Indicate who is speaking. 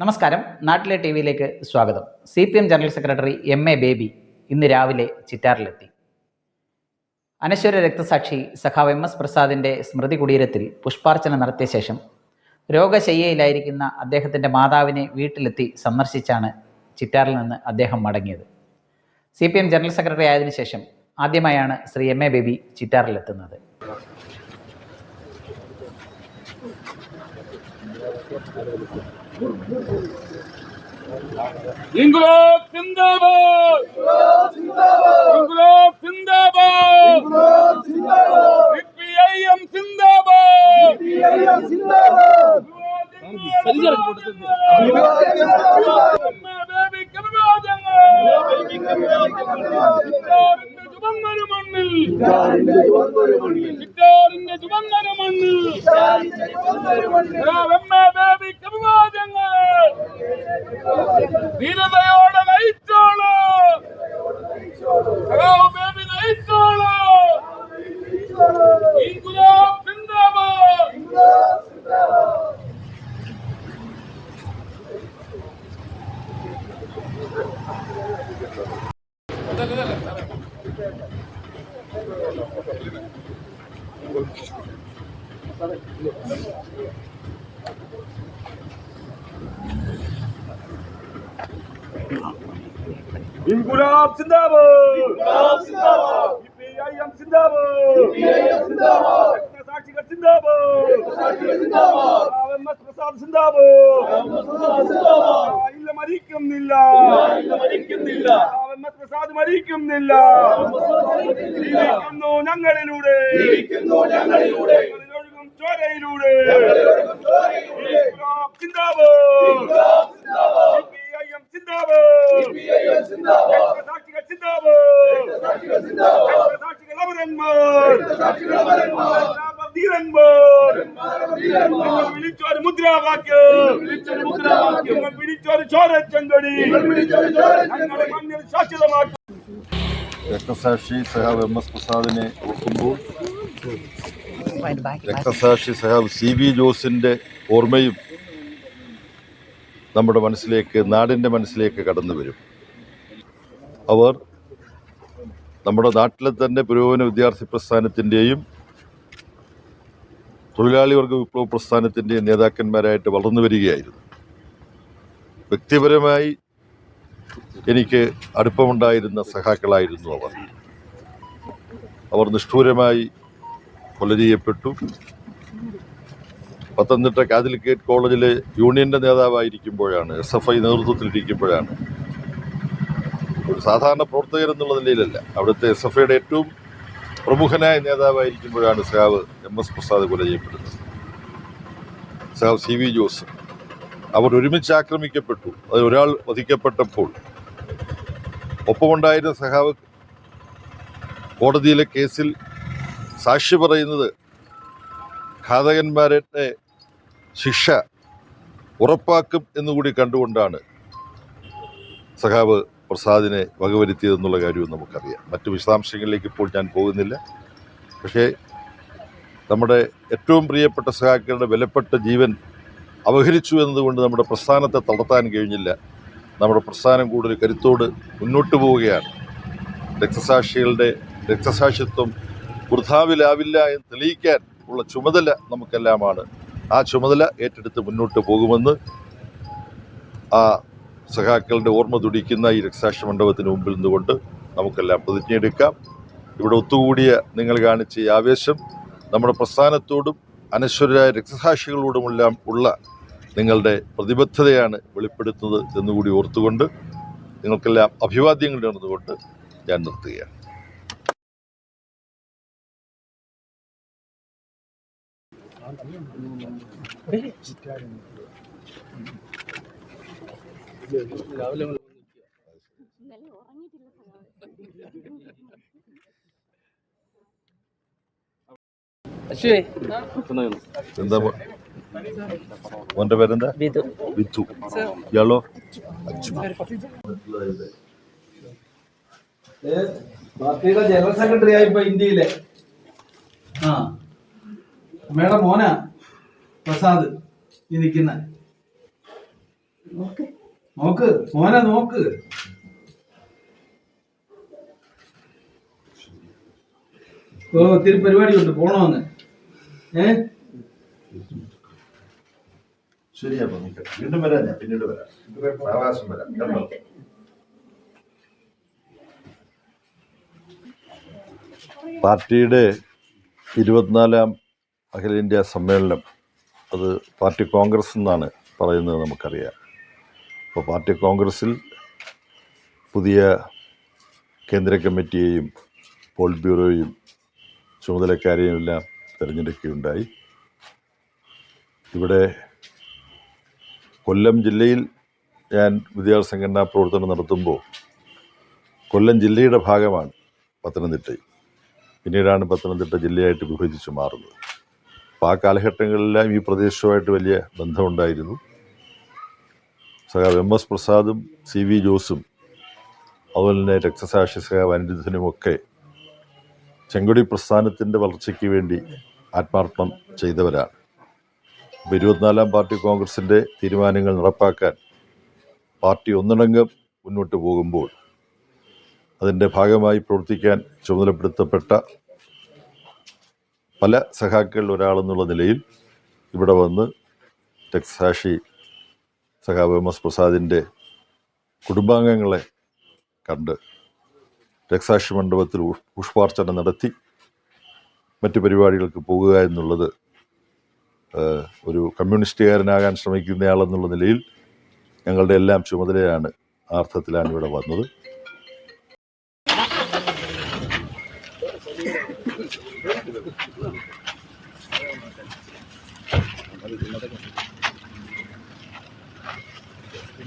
Speaker 1: നമസ്കാരം. നാട്ടിലെ ടി വിയിലേക്ക് സ്വാഗതം. C P M general secretary M A Baby ഇന്ന് രാവിലെ ചിറ്റാറിലെത്തി. അനശ്വര രക്തസാക്ഷി സഖാവ് എം എസ് പ്രസാദിന്റെ സ്മൃതി കുടീരത്തിൽ പുഷ്പാർച്ചന നടത്തിയ ശേഷം രോഗശയ്യയിലായിരിക്കുന്ന അദ്ദേഹത്തിന്റെ മാതാവിനെ വീട്ടിലെത്തി സന്ദർശിച്ചാണ് ചിറ്റാറിൽ നിന്ന് അദ്ദേഹം മടങ്ങിയത്. C P M general secretary ആയതിനു ശേഷം ആദ്യമായാണ് ശ്രീ എം എ ബേബി ചിറ്റാറിലെത്തുന്നത്.
Speaker 2: ഇൻകുലാബ് സിന്ദാബാദ്. ഇൻകുലാബ് സിന്ദാബാദ്. സിപിഐഎം സിന്ദാബാദ്. ബേബിക്ക് അഭിവാദ്യങ്ങൾ. ചിറ്റാറിന്റെ ചുവന്നൊരു മണ്ണിൽ ചിറ്റാറിന്റെ ചുവന്നൊരു ബേബിക്ക് അഭിവാദ്യങ്ങൾ ധീരതയോടെ നയിച്ചോളൂ. ബേബി നയിച്ചോളൂ. ഇൻകുലാബ് സിന്ദാബാദ്. ഇൻകുലാബ് സിന്ദാബാദ്. സിപിഐഎം സിന്ദാബാദ്. രക്തസാക്ഷികൾ സിന്ദാബാദ്. എം എസ് പ്രസാദ് സിന്ദാബാദ്. ഇല്ല മരിക്കുന്നില്ല മരിക്കുന്നില്ല. എസ് പ്രസാദ് മരിക്കുന്നില്ല. ജീവിക്കുന്നു ഞങ്ങളിലൂടെ. ഞങ്ങളിലൂടെ. ഞങ്ങളിലൊഴുകും ചോരയിലൂടെ ഇൻകുലാബ് സിന്ദാബാദ് സിപിഐഎം സിന്ദാബാദ് രക്തസാക്ഷികൾ സിന്ദാബാദ് രക്തസാക്ഷികൾ അമരന്മാർ ധീരന്മാർ നിങ്ങൾ വിളിച്ചൊരു മുദ്രാവാക്യം. പിടിച്ചൊരു ചോരച്ചെങ്കടി മണ്ണിൽ ശാശ്വതമാക്കി.
Speaker 3: രക്തസാക്ഷി സഹാബ് എം എസ് പ്രസാദിനെ ഓർക്കുമ്പോൾ രക്തസാക്ഷി സഹാബ് സി വി ജോസിന്റെ ഓർമ്മയും നമ്മുടെ മനസ്സിലേക്ക് നാടിന്റെ മനസ്സിലേക്ക് കടന്നു വരും. അവർ നമ്മുടെ നാട്ടിലെ തന്നെ പുരോഗമന വിദ്യാർത്ഥി പ്രസ്ഥാനത്തിന്റെയും തൊഴിലാളി വർഗ വിപ്ലവ പ്രസ്ഥാനത്തിന്റെ നേതാക്കന്മാരായിട്ട് വളർന്നു വരികയായിരുന്നു. വ്യക്തിപരമായി എനിക്ക് അടുപ്പമുണ്ടായിരുന്ന സഹാക്കളായിരുന്നു അവർ. അവർ നിഷ്ഠൂരമായി കൊല ചെയ്യപ്പെട്ടു പത്തനംതിട്ട കാതലിക്കേറ്റ് കോളേജിലെ യൂണിയന്റെ നേതാവായിരിക്കുമ്പോഴാണ് എസ് എഫ് ഐ നേതൃത്വത്തിലിരിക്കുമ്പോഴാണ്. ഒരു സാധാരണ പ്രവർത്തകർ എന്നുള്ള നിലയിലല്ല അവിടുത്തെ എസ് എഫ് ഐയുടെ ഏറ്റവും പ്രമുഖനായ നേതാവായിരിക്കുമ്പോഴാണ് സഹാവ് എം എസ് പ്രസാദ് കൊല ചെയ്യപ്പെടുന്നത്. സഹാവ് സി വി ജോസ് അവർ ഒരുമിച്ച് ആക്രമിക്കപ്പെട്ടു. അതിൽ ഒരാൾ വധിക്കപ്പെട്ടപ്പോൾ ഒപ്പമുണ്ടായിരുന്ന സഹാവ് കോടതിയിലെ കേസിൽ സാക്ഷി പറയുന്നത് ഘാതകന്മാരുടെ ശിക്ഷ ഉറപ്പാക്കും എന്നുകൂടി കണ്ടുകൊണ്ടാണ് സഖാവ് പ്രസാദിനെ വകവരുത്തിയതെന്നുള്ള കാര്യവും നമുക്കറിയാം. മറ്റു വിശദാംശങ്ങളിലേക്ക് ഇപ്പോൾ ഞാൻ പോകുന്നില്ല. പക്ഷേ നമ്മുടെ ഏറ്റവും പ്രിയപ്പെട്ട സഹാക്കളുടെ വിലപ്പെട്ട ജീവൻ അപഹരിച്ചു എന്നതുകൊണ്ട് നമ്മുടെ പ്രസ്ഥാനത്തെ തളർത്താൻ കഴിഞ്ഞില്ല. നമ്മുടെ പ്രസ്ഥാനം കൂടുതൽ കരുത്തോട് മുന്നോട്ട് പോവുകയാണ്. രക്തസാക്ഷികളുടെ രക്തസാക്ഷിത്വം വൃഥാവിലാവില്ല എന്ന് തെളിയിക്കാൻ ഉള്ള ചുമതല നമുക്കെല്ലാമാണ്. ആ ചുമതല ഏറ്റെടുത്ത് മുന്നോട്ട് പോകുമെന്ന് ആ സഖാക്കളുടെ ഓർമ്മ തുടിക്കുന്ന ഈ രക്ഷാക്ഷ മണ്ഡപത്തിന് മുമ്പിൽ നിന്നുകൊണ്ട് നമുക്കെല്ലാം പ്രതിജ്ഞയെടുക്കാം ഇവിടെ ഒത്തുകൂടിയ നിങ്ങൾ കാണിച്ച ഈ ആവേശം നമ്മുടെ പ്രസ്ഥാനത്തോടും അനശ്വരരായ രക്തസാക്ഷികളോടുമെല്ലാം ഉള്ള നിങ്ങളുടെ പ്രതിബദ്ധതയാണ് വെളിപ്പെടുത്തുന്നത് എന്നുകൂടി ഓർത്തുകൊണ്ട് നിങ്ങൾക്കെല്ലാം അഭിവാദ്യങ്ങൾ നേർന്നുകൊണ്ട് ഞാൻ നിർത്തുകയാണ്. എന്താ മോ- മോന്റെ പേരെന്താ? വിത്തു ഇയാളോ?
Speaker 4: പാർട്ടിയുടെ ജനറൽ സെക്രട്ടറി ആയിപ്പോ ഇന്ത്യയിലെ. ആ. അമ്മയുടെ മോനാ. പ്രസാദ്. ഈ നിക്കുന്ന നോക്ക് മോനെ നോക്ക്. ഒത്തിരി പരിപാടിയുണ്ട് പോണോന്ന്. ഏ?
Speaker 3: ശരിയാ വീണ്ടും വരാം ഞാൻ പിന്നീട് വരാം. ആവാസം വരാം. പാർട്ടിയുടെ ഇരുപത്തിനാലാം അഖിലേന്ത്യാ സമ്മേളനം. അത് പാർട്ടി കോൺഗ്രസ് എന്നാണ് പറയുന്നത് നമുക്കറിയാം. അപ്പോൾ പാർട്ടി കോൺഗ്രസ്സിൽ പുതിയ കേന്ദ്ര കമ്മിറ്റിയെയും പോളിറ്റ് ബ്യൂറോയും ചുമതലക്കാരെയും എല്ലാം തിരഞ്ഞെടുക്കുകയുണ്ടായി. ഇവിടെ കൊല്ലം ജില്ലയിൽ ഞാൻ വിദ്യാർത്ഥി സംഘടനാ പ്രവർത്തനം നടത്തുമ്പോൾ കൊല്ലം ജില്ലയുടെ ഭാഗമാണ് പത്തനംതിട്ട. പിന്നീടാണ് പത്തനംതിട്ട ജില്ലയായിട്ട് വിഭജിച്ച് മാറുന്നത്. അപ്പോൾ ആ കാലഘട്ടങ്ങളിലെല്ലാം ഈ പ്രദേശവുമായിട്ട് വലിയ ബന്ധമുണ്ടായിരുന്നു. സഖാവ് എം എസ് പ്രസാദും സി വി ജോസും അതുപോലെ തന്നെ രക്തസാക്ഷി സഖാവ് അനിരുദ്ധനുമൊക്കെ ചെങ്കൊടി പ്രസ്ഥാനത്തിന്റെ വളർച്ചയ്ക്ക് വേണ്ടി ആത്മാർപ്പണം ചെയ്തവരാണ്. അപ്പോൾ ഇരുപത്തിനാലാം പാർട്ടി കോൺഗ്രസിന്റെ തീരുമാനങ്ങൾ നടപ്പാക്കാൻ പാർട്ടി ഒന്നടങ്കം മുന്നോട്ട് പോകുമ്പോൾ അതിന്റെ ഭാഗമായി പ്രവർത്തിക്കാൻ ചുമതലപ്പെടുത്തപ്പെട്ട പല സഖാക്കളിൽ ഒരാളെന്നുള്ള നിലയിൽ ഇവിടെ വന്ന് രക്തസാക്ഷി സഖാവ് എം എസ് പ്രസാദിന്റെ കുടുംബാംഗങ്ങളെ കണ്ട് രക്തസാക്ഷി മണ്ഡപത്തിൽ പുഷ്- പുഷ്പാർച്ചന നടത്തി മറ്റു പരിപാടികൾക്ക് പോകുക എന്നുള്ളത് ഒരു കമ്മ്യൂണിസ്റ്റുകാരനാകാൻ ശ്രമിക്കുന്നയാളെന്നുള്ള നിലയിൽ ഞങ്ങളുടെ എല്ലാം ചുമതലയാണ് ആ അർത്ഥത്തിലാണ് ഇവിടെ വന്നത്.